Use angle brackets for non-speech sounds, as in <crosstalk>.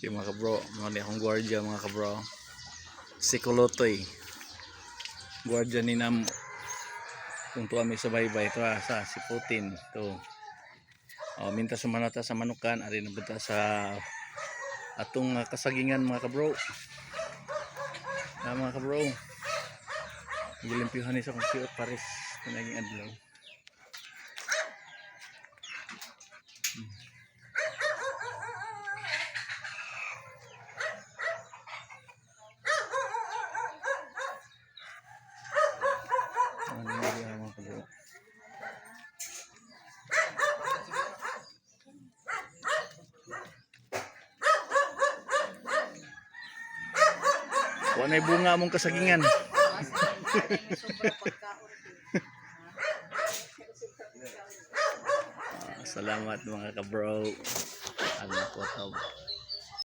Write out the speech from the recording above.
Yung mga kabro, mga akong gwardiya mga kabro. Si Kulutoy. Gwardiya ni Nam. Kung tuwa may subaybay ito ah, sa si Putin. Ito. Oh, minta sumanata sa manukan, ari na bunta sa atong ah, kasagingan mga kabro. Na mga kabro. Gilimpyuhan ni sa computer pares naging adlaw. Ano yung mga mga kabro? Wala na bunga mong kasagingan. <laughs> Ah, salamat mga kabro. Ano po to?